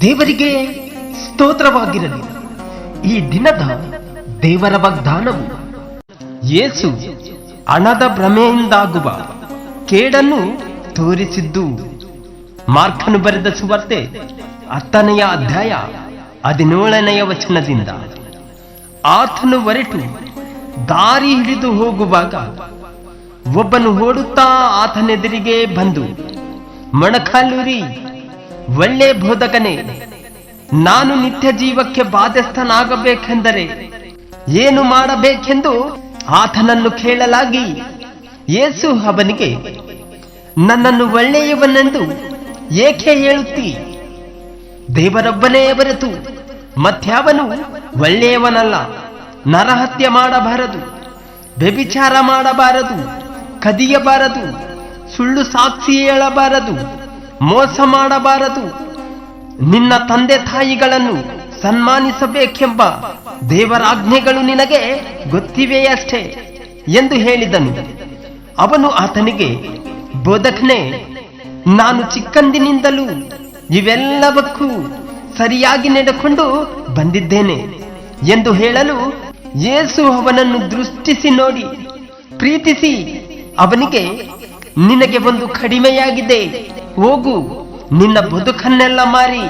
ದೇವರಿಗೆ ಸ್ತೋತ್ರವಾಗಿರಲಿ. ಈ ದಿನದ ದೇವರ ವಾಗ್ದಾನವು ಯೇಸು ಹಣದ ಭ್ರಮೆಯಿಂದಾಗುವ ಕೇಡನ್ನು ತೋರಿಸಿದ್ದು. ಮಾರ್ಕನು ಬರೆದ ಸುವಾರ್ತೆ ಹತ್ತನೆಯ ಅಧ್ಯಾಯ ಹದಿನೇಳನೆಯ ವಚನದಿಂದ. ಆತನು ಹೊರಟು ದಾರಿ ಹಿಡಿದು ಹೋಗುವಾಗ ಒಬ್ಬನು ಓಡುತ್ತಾ ಆತನೆದುರಿಗೆ ಬಂದು, ಮೊಣಕಾಲೂರಿ, ಒಳ್ಳೆ ಬೋಧಕನೇ, ನಾನು ನಿತ್ಯ ಜೀವಕ್ಕೆ ಬಾಧ್ಯಸ್ಥನಾಗಬೇಕೆಂದರೆ ಏನು ಮಾಡಬೇಕೆಂದು ಆತನನ್ನು ಕೇಳಲಾಗಿ ಏಸು ಅವನಿಗೆ, ನನ್ನನ್ನು ಒಳ್ಳೆಯವನೆಂದು ಏಕೆ ಹೇಳುತ್ತಿ? ದೇವರೊಬ್ಬನೇ ಬರೆತು ಮತ್ಯಾವನು ಒಳ್ಳೆಯವನಲ್ಲ. ನರಹತ್ಯೆ ಮಾಡಬಾರದು, ವ್ಯಭಿಚಾರ ಮಾಡಬಾರದು ಕದಿಯಬಾರದು, ಸುಳ್ಳು ಸಾಕ್ಷಿ ಹೇಳಬಾರದು, ಮೋಸ ಮಾಡಬಾರದು. ನಿನ್ನ ತಂದೆ ತಾಯಿಗಳನ್ನು ಸನ್ಮಾನಿಸಬೇಕೆಂಬ ದೇವರಾಜ್ಞೆಗಳು ನಿನಗೆ ಗೊತ್ತಿವೆಯಷ್ಟೇ ಎಂದು ಹೇಳಿದನು. ಅವನು ಆತನಿಗೆ, ಬೋಧಕನೇ, ನಾನು ಚಿಕ್ಕಂದಿನಿಂದಲೂ ಇವೆಲ್ಲವಕ್ಕೂ ಸರಿಯಾಗಿ ನಡೆಕೊಂಡು ಬಂದಿದ್ದೇನೆ ಎಂದು ಹೇಳಲು ಯೇಸು ಅವನನ್ನು ದೃಷ್ಟಿಸಿ ನೋಡಿ, ಪ್ರೀತಿಸಿ ಅವನಿಗೆ, ನಿನಗೆ ಒಂದು ಕಡಿಮೆಯಾಗಿದೆ. ಹೋಗು, ನಿನ್ನ ಬದುಕನ್ನೆಲ್ಲ ಮಾರಿ,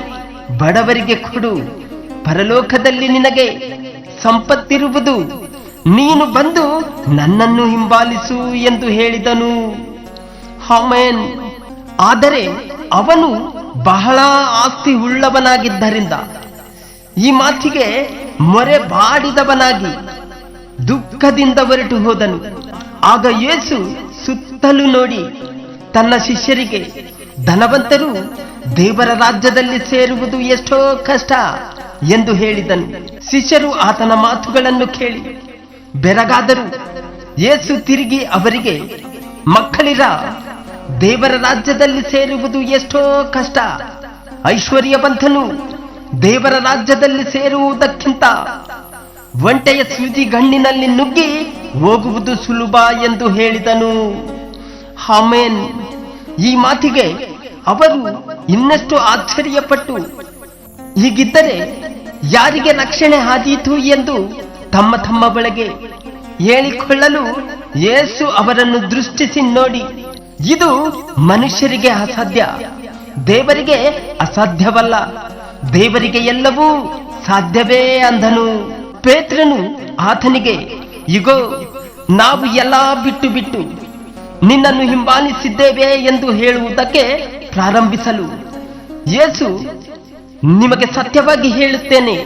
ಬಡವರಿಗೆ ಕೊಡು. ಪರಲೋಕದಲ್ಲಿ ನಿನಗೆ ಸಂಪತ್ತಿರುವುದು. ನೀನು ಬಂದು ನನ್ನನ್ನು ಹಿಂಬಾಲಿಸು ಎಂದು ಹೇಳಿದನು. ಹಾಮೇನ್ ಆದರೆ ಅವನು ಬಹಳ ಆಸ್ತಿ ಉಳ್ಳವನಾಗಿದ್ದರಿಂದ ಈ ಮಾತಿಗೆ ಮೊರೆ ಬಾಡಿದವನಾಗಿ ದುಃಖದಿಂದ ಹೊರಟು ಹೋದನು. ಆಗ ಯೇಸು ಸುತ್ತಲೂ ನೋಡಿ ತನ್ನ ಶಿಷ್ಯರಿಗೆ, ಧನವಂತರು ದೇವರ ರಾಜ್ಯದಲ್ಲಿ ಸೇರುವುದು ಎಷ್ಟೋ ಕಷ್ಟ ಎಂದು ಹೇಳಿದನು. ಶಿಷ್ಯರು ಆತನ ಮಾತುಗಳನ್ನು ಕೇಳಿ, ಬೆರಗಾದರು ಯೇಸು ತಿರುಗಿ ಅವರಿಗೆ, ಮಕ್ಕಳಿರ, ದೇವರ ರಾಜ್ಯದಲ್ಲಿ ಸೇರುವುದು ಎಷ್ಟೋ ಕಷ್ಟ. ಐಶ್ವರ್ಯವಂತನು ದೇವರ ರಾಜ್ಯದಲ್ಲಿ ಸೇರುವುದಕ್ಕಿಂತ ಒಂಟೆಯ ಸೂಜಿ ಗಣ್ಣಿನಲ್ಲಿ ನುಗ್ಗಿ ಹೋಗುವುದು ಸುಲಭ ಎಂದು ಹೇಳಿದನು. ಹಾಮೇನ್ ಈ ಮಾತಿಗೆ ಅವರು ಇನ್ನಷ್ಟು ಆಶ್ಚರ್ಯಪಟ್ಟು, ಹೀಗಿದ್ದರೆ ಯಾರಿಗೆ ರಕ್ಷಣೆ ಆದೀತು ಎಂದು ತಮ್ಮ ತಮ್ಮ ಬಳಗೆ ಹೇಳಿಕೊಳ್ಳಲು ಯೇಸು ಅವರನ್ನು ದೃಷ್ಟಿಸಿ ನೋಡಿ, ಇದು ಮನುಷ್ಯರಿಗೆ ಅಸಾಧ್ಯ, ದೇವರಿಗೆ ಅಸಾಧ್ಯವಲ್ಲ, ದೇವರಿಗೆ ಎಲ್ಲವೂ ಸಾಧ್ಯವೇ ಅಂದನು. ಪೇತ್ರನು ಆತನಿಗೆ, ಇಗೋ, ನಾವು ಎಲ್ಲ ಬಿಟ್ಟು ಬಿಟ್ಟು ನಿನ್ನನ್ನು ಹಿಂಬಾಲಿಸಿದ್ದೇವೆ ಎಂದು ಹೇಳುವುದಕ್ಕೆ ಪ್ರಾರಂಭಿಸಲು ಯೇಸು ನಿಮಗೆ ಸತ್ಯವಾಗಿ ಹೇಳುತ್ತೇನೆ.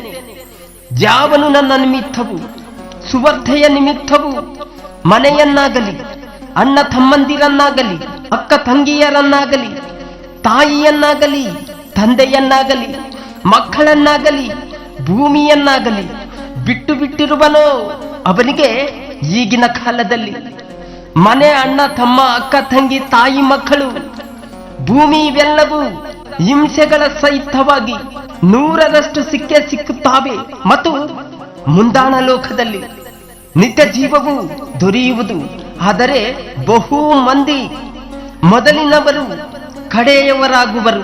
ಯಾವನು ನನ್ನ ನಿಮಿತ್ತವು, ಸುವರ್ಧೆಯ ನಿಮಿತ್ತವು ಮನೆಯನ್ನಾಗಲಿ, ಅಣ್ಣ ತಮ್ಮಂದಿರನ್ನಾಗಲಿ, ಅಕ್ಕ ತಂಗಿಯರನ್ನಾಗಲಿ, ತಾಯಿಯನ್ನಾಗಲಿ, ತಂದೆಯನ್ನಾಗಲಿ, ಮಕ್ಕಳನ್ನಾಗಲಿ, ಭೂಮಿಯನ್ನಾಗಲಿ ಬಿಟ್ಟು ಬಿಟ್ಟಿರುವನು? ಅವನಿಗೆ ಈಗಿನ ಕಾಲದಲ್ಲಿ ಮನೆ ಅಣ್ಣ, ತಮ್ಮ ಅಕ್ಕ, ತಂಗಿ, ತಾಯಿ, ಮಕ್ಕಳು, ಭೂಮಿ ಇವೆಲ್ಲವೂ ಹಿಂಸೆಗಳ ಸಹಿತವಾಗಿ ನೂರರಷ್ಟು ಸಿಕ್ಕೇ ಸಿಕ್ಕುತ್ತಾವೆ. ಮತ್ತು ಮುಂದಾಣ ಲೋಕದಲ್ಲಿ ನಿತ್ಯ ಜೀವವು ದೊರೆಯುವುದು. ಆದರೆ ಬಹು ಮಂದಿ ಮೊದಲಿನವರು ಕಡೆಯವರಾಗುವರು.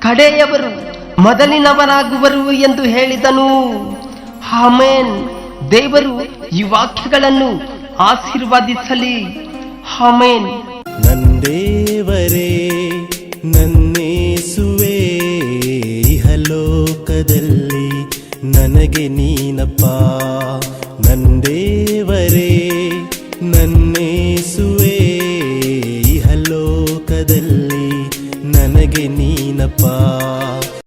ಕಡೆಯವರು ಮೊದಲಿನವರಾಗುವರು ಎಂದು ಹೇಳಿದನು. ಆಮೇನ್. ದೇವರು ಈ ವಾಕ್ಯಗಳನ್ನು ಆಶೀರ್ವಾದಿಸಲಿ. ಹಾಮೇನ್ ನಂದೇವರೇ